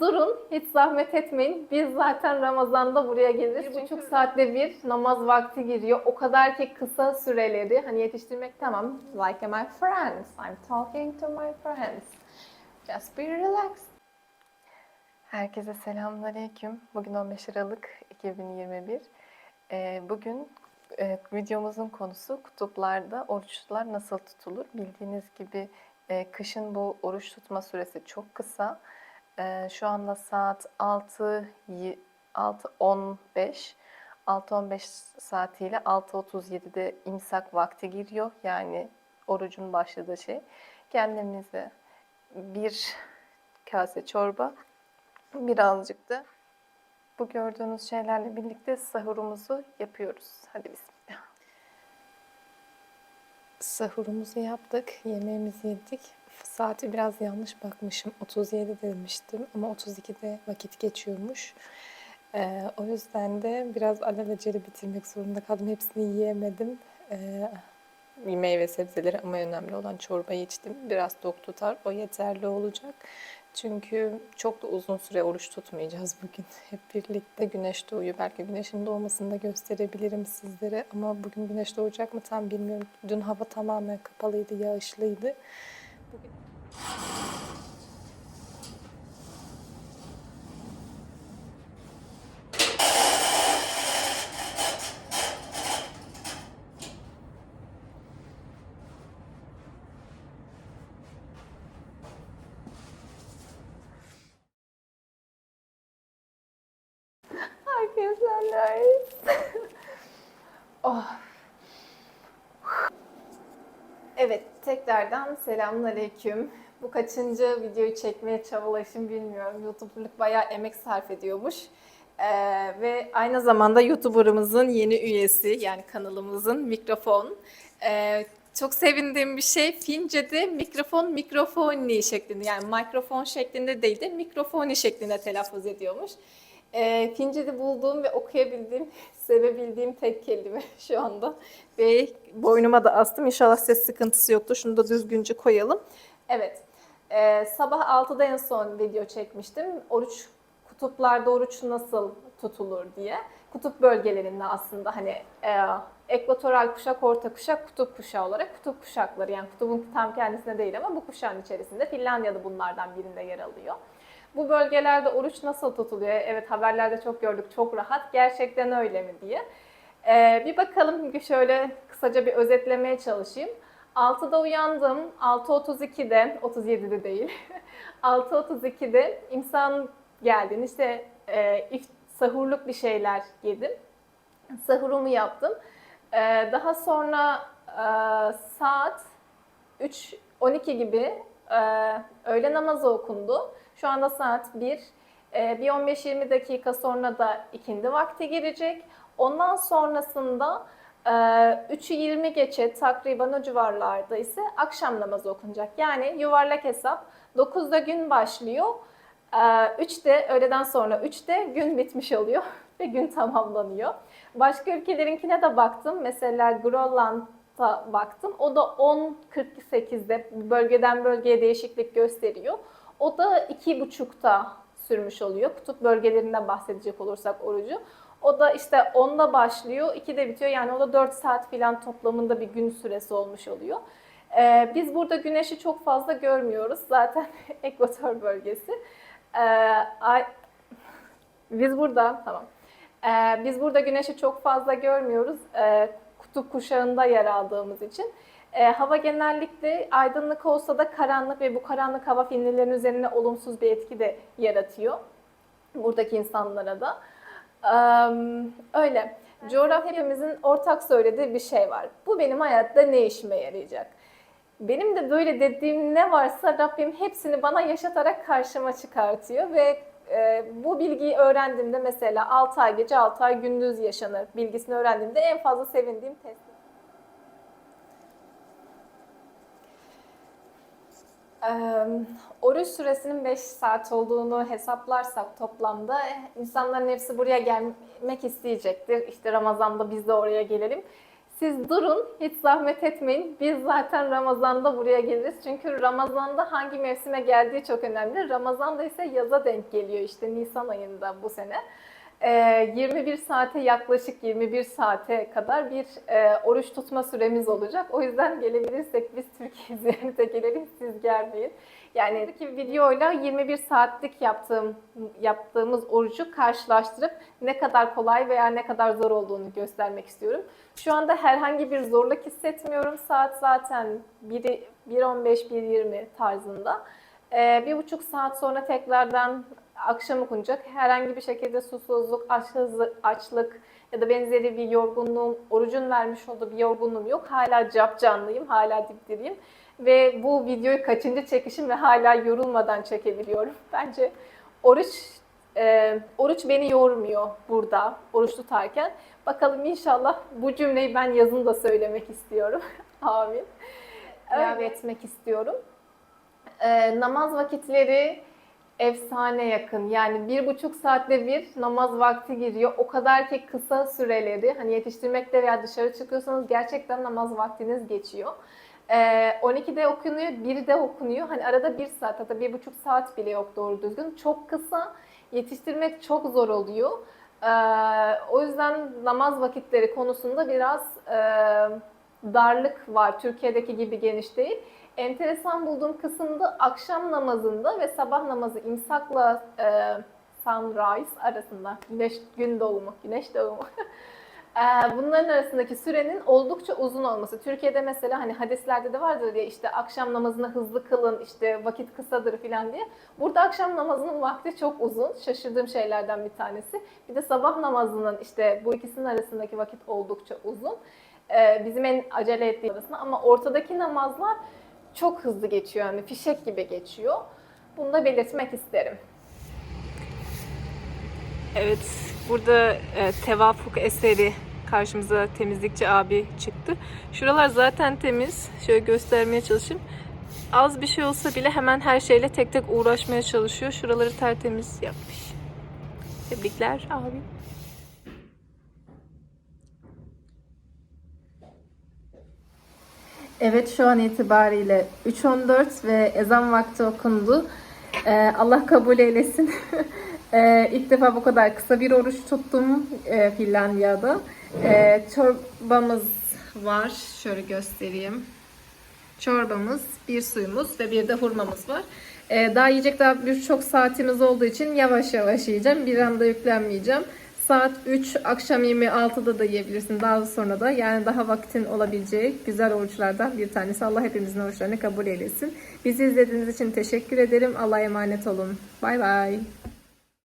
Durun, hiç zahmet etmeyin. Biz zaten Ramazan'da buraya geliriz. Bir buçuk saatte bir namaz vakti giriyor. O kadar ki kısa süreleri hani yetiştirmek tamam. Like my friends. I'm talking to my friends. Just be relaxed. Herkese selamünaleyküm. Bugün 15 Aralık 2021. Ee, bugün e, videomuzun konusu kutuplarda oruçlar nasıl tutulur? Bildiğiniz gibi e, kışın bu oruç tutma süresi çok kısa. Ee, şu anda saat 6 y- 6.15. 6.15 saatiyle 6.37'de imsak vakti giriyor. Yani orucun başladığı şey. Kendimize bir kase çorba, birazcık da bu gördüğünüz şeylerle birlikte sahurumuzu yapıyoruz. Hadi bismillah. Sahurumuzu yaptık, yemeğimizi yedik. Saati biraz yanlış bakmışım. 37 demiştim ama 32'de vakit geçiyormuş. Ee, o yüzden de biraz alelacele bitirmek zorunda kaldım. Hepsini yiyemedim. Ee, meyve sebzeleri ama önemli olan çorbayı içtim. Biraz tok tutar. O yeterli olacak. Çünkü çok da uzun süre oruç tutmayacağız bugün. Hep birlikte güneş doğuyor. Belki güneşin doğmasını da gösterebilirim sizlere. Ama bugün güneş doğacak mı tam bilmiyorum. Dün hava tamamen kapalıydı, yağışlıydı. Oh. Evet, tekrardan selamünaleyküm. Bu kaçıncı videoyu çekmeye çabalaşım bilmiyorum. YouTuber'lık bayağı emek sarf ediyormuş. Ee, ve aynı zamanda YouTuber'ımızın yeni üyesi, yani kanalımızın mikrofon. Ee, çok sevindiğim bir şey Fince'de mikrofon mikrofoni şeklinde yani mikrofon şeklinde değil de mikrofoni şeklinde telaffuz ediyormuş. E, Fince'de bulduğum ve okuyabildiğim, sevebildiğim tek kelime şu anda. Ve boynuma da astım. İnşallah ses sıkıntısı yoktur. Şunu da düzgünce koyalım. Evet. E, sabah 6'da en son video çekmiştim. Oruç, kutuplarda oruç nasıl tutulur diye. Kutup bölgelerinde aslında hani e, ekvatoral kuşak, orta kuşak, kutup kuşağı olarak kutup kuşakları yani kutubun tam kendisine değil ama bu kuşağın içerisinde Finlandiya'da bunlardan birinde yer alıyor. Bu bölgelerde oruç nasıl tutuluyor? Evet haberlerde çok gördük çok rahat. Gerçekten öyle mi diye. Ee, bir bakalım şöyle kısaca bir özetlemeye çalışayım. 6'da uyandım. 6.32'de, 37'de değil. 6.32'de imsan geldin. İşte e, if, sahurluk bir şeyler yedim. Sahurumu yaptım. Ee, daha sonra e, saat 3 12 gibi e, öğle namazı okundu. Şu anda saat 1. Ee, bir 15-20 dakika sonra da ikindi vakti girecek. Ondan sonrasında e, 3'ü 20 geçe takriben o civarlarda ise akşam namazı okunacak. Yani yuvarlak hesap 9'da gün başlıyor. Ee, 3'te öğleden sonra 3'te gün bitmiş oluyor ve gün tamamlanıyor. Başka ülkelerinkine de baktım. Mesela Grönland'a baktım. O da 10.48'de bölgeden bölgeye değişiklik gösteriyor. O da iki buçukta sürmüş oluyor. Kutup bölgelerinden bahsedecek olursak orucu. O da işte 10'da başlıyor, 2'de bitiyor. Yani o da 4 saat falan toplamında bir gün süresi olmuş oluyor. Ee, biz burada güneşi çok fazla görmüyoruz. Zaten ekvator bölgesi. Ee, ay, biz burada, tamam. Ee, biz burada güneşi çok fazla görmüyoruz. Ee, kutup kuşağında yer aldığımız için. E, hava genellikle aydınlık olsa da karanlık ve bu karanlık hava finlilerin üzerine olumsuz bir etki de yaratıyor. Buradaki insanlara da. E, öyle. Coğrafya hepimizin ortak söylediği bir şey var. Bu benim hayatta ne işime yarayacak? Benim de böyle dediğim ne varsa Rabbim hepsini bana yaşatarak karşıma çıkartıyor ve e, bu bilgiyi öğrendiğimde mesela 6 ay gece 6 ay gündüz yaşanır bilgisini öğrendiğimde en fazla sevindiğim test. Oruç süresinin 5 saat olduğunu hesaplarsak toplamda insanların hepsi buraya gelmek isteyecektir. İşte Ramazan'da biz de oraya gelelim. Siz durun, hiç zahmet etmeyin. Biz zaten Ramazan'da buraya geliriz. Çünkü Ramazan'da hangi mevsime geldiği çok önemli. Ramazan'da ise yaza denk geliyor işte Nisan ayında bu sene. Ee, 21 saate yaklaşık 21 saate kadar bir e, oruç tutma süremiz olacak. O yüzden gelebilirsek biz Türkiye ziyarete gelelim, siz gelmeyin. Yani ki videoyla 21 saatlik yaptığım yaptığımız orucu karşılaştırıp ne kadar kolay veya ne kadar zor olduğunu göstermek istiyorum. Şu anda herhangi bir zorluk hissetmiyorum. Saat zaten 1'i 1.15 1.20 tarzında. Ee, bir buçuk saat sonra tekrardan akşam okunacak. Herhangi bir şekilde susuzluk, açlık, açlık ya da benzeri bir yorgunluğum, orucun vermiş olduğu bir yorgunluğum yok. Hala cap canlıyım, hala dipdiriyim. Ve bu videoyu kaçıncı çekişim ve hala yorulmadan çekebiliyorum. Bence oruç e, oruç beni yormuyor burada oruç tutarken. Bakalım inşallah bu cümleyi ben yazın da söylemek istiyorum. Amin. İlave etmek istiyorum. E, namaz vakitleri efsane yakın. Yani bir buçuk saatte bir namaz vakti giriyor. O kadar ki kısa süreleri hani yetiştirmekte veya dışarı çıkıyorsanız gerçekten namaz vaktiniz geçiyor. Ee, 12'de okunuyor, 1'de okunuyor. Hani arada bir saat hatta bir buçuk saat bile yok doğru düzgün. Çok kısa, yetiştirmek çok zor oluyor. Ee, o yüzden namaz vakitleri konusunda biraz e, darlık var. Türkiye'deki gibi geniş değil. Enteresan bulduğum kısımda akşam namazında ve sabah namazı imsakla e, sunrise arasında güneş gün doğumu, güneş doğumu. e, bunların arasındaki sürenin oldukça uzun olması. Türkiye'de mesela hani hadislerde de vardır ya işte akşam namazını hızlı kılın, işte vakit kısadır falan diye. Burada akşam namazının vakti çok uzun. Şaşırdığım şeylerden bir tanesi. Bir de sabah namazının işte bu ikisinin arasındaki vakit oldukça uzun. E, bizim en acele ettiğimiz arasında ama ortadaki namazlar çok hızlı geçiyor yani fişek gibi geçiyor. Bunu da belirtmek isterim. Evet, burada e, tevafuk eseri karşımıza temizlikçi abi çıktı. Şuralar zaten temiz. Şöyle göstermeye çalışayım. Az bir şey olsa bile hemen her şeyle tek tek uğraşmaya çalışıyor. Şuraları tertemiz yapmış. Tebrikler abi. Evet şu an itibariyle 3.14 ve ezan vakti okundu. Ee, Allah kabul eylesin. ee, ilk defa bu kadar kısa bir oruç tuttum e, Finlandiya'da. Ee, çorbamız var. Şöyle göstereyim. Çorbamız, bir suyumuz ve bir de hurmamız var. Ee, daha yiyecek daha birçok saatimiz olduğu için yavaş yavaş yiyeceğim. Bir anda yüklenmeyeceğim. Saat 3, akşam 26'da da yiyebilirsin. Daha sonra da yani daha vaktin olabileceği güzel oruçlardan bir tanesi. Allah hepimizin oruçlarını kabul eylesin. Bizi izlediğiniz için teşekkür ederim. Allah'a emanet olun. Bay bay.